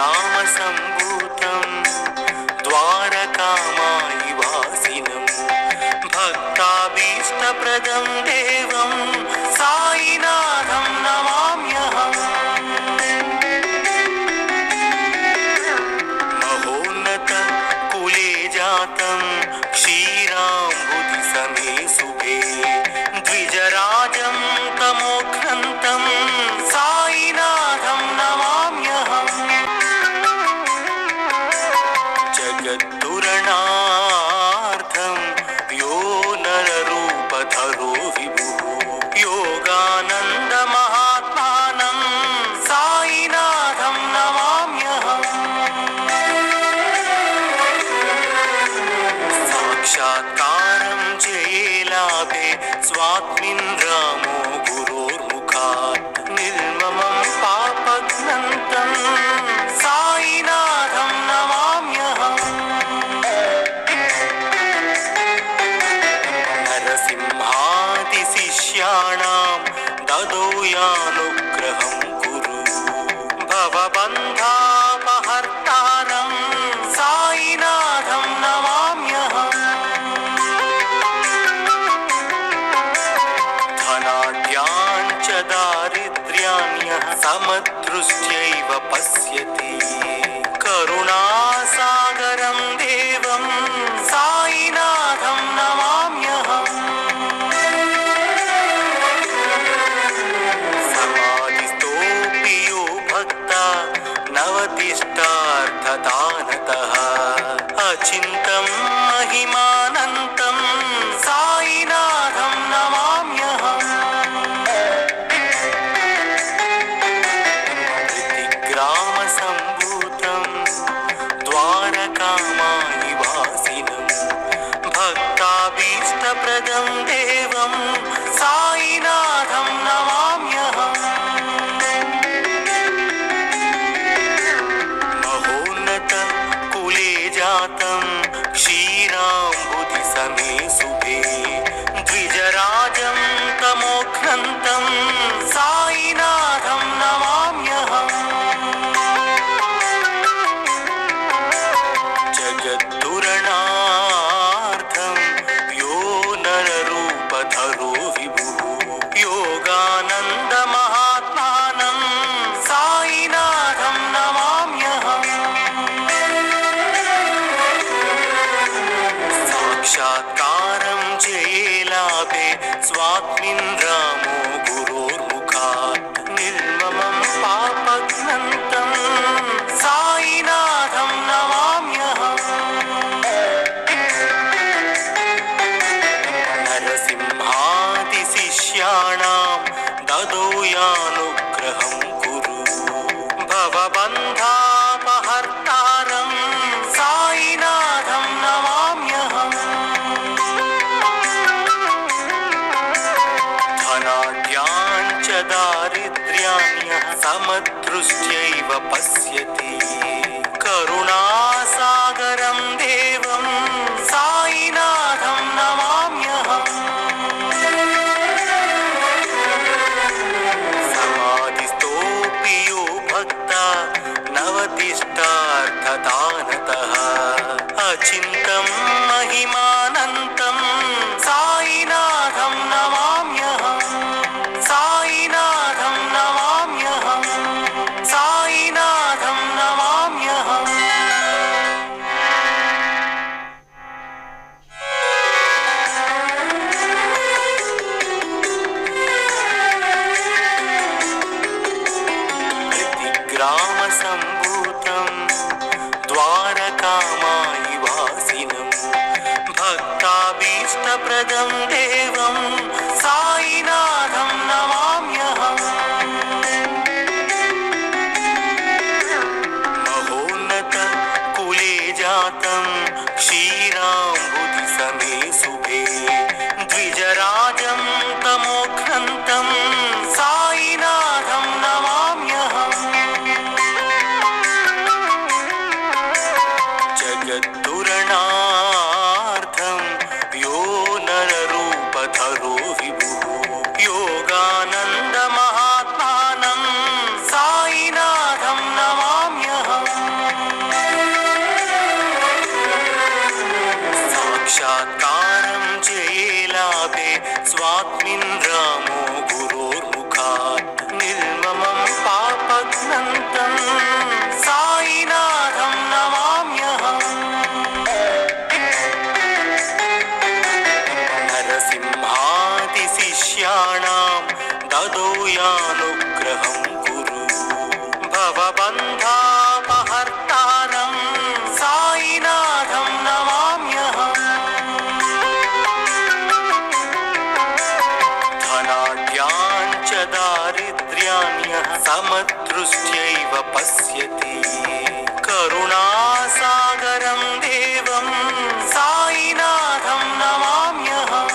long अचिन्तं महिमानन्तं सायिनाथं नमाम्यहम् प्रतिग्रामसम्भूतं द्वारकामायि वासिनं भक्ताभीष्टप्रदं दे caminho वाक्निन्द्रामो गुरोर्मुखात् निर्ममं पापघ्नन्तं सायिनाथं नमाम्यहम् नरसिंहादिशिष्याणां ददौ यानुग्रहं कुरु भव दारिद्र्याण्यः समदृष्ट्यैव पश्यति വ്രതം ദേ దృష్ట్యైవ పశ్యతి. కరుణాసాగరం దేవం సాయినాథం నమామ్యహం.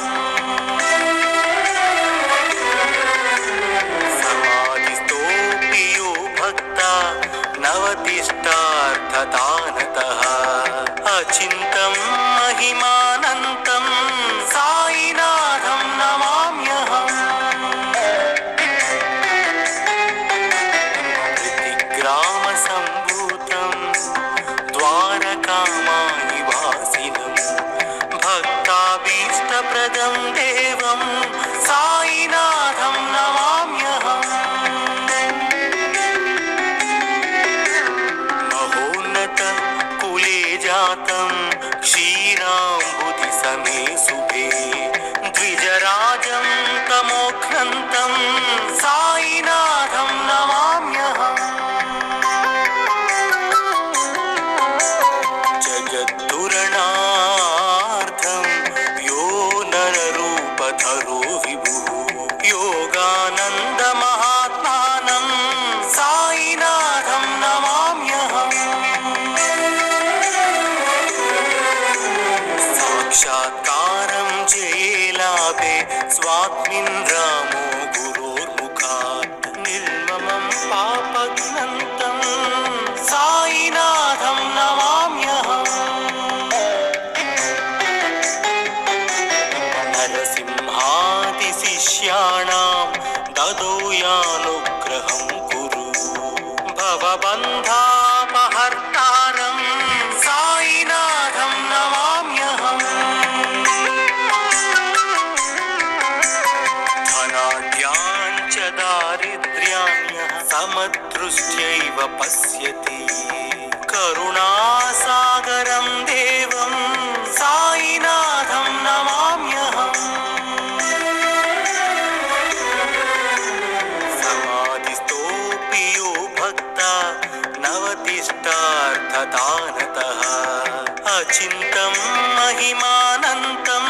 సమాధిస్తోపి యో భక్త నవతిష్టార్థతానత అచింతం మహిమా स्वात्मिन् राम पश्यति करुणासागरं देवं साईनाथं नमाम्यहम् समाधिस्तोऽपि यो भक्ता नवतिष्ठार्थतानतः अचिन्तं महिमानन्तम्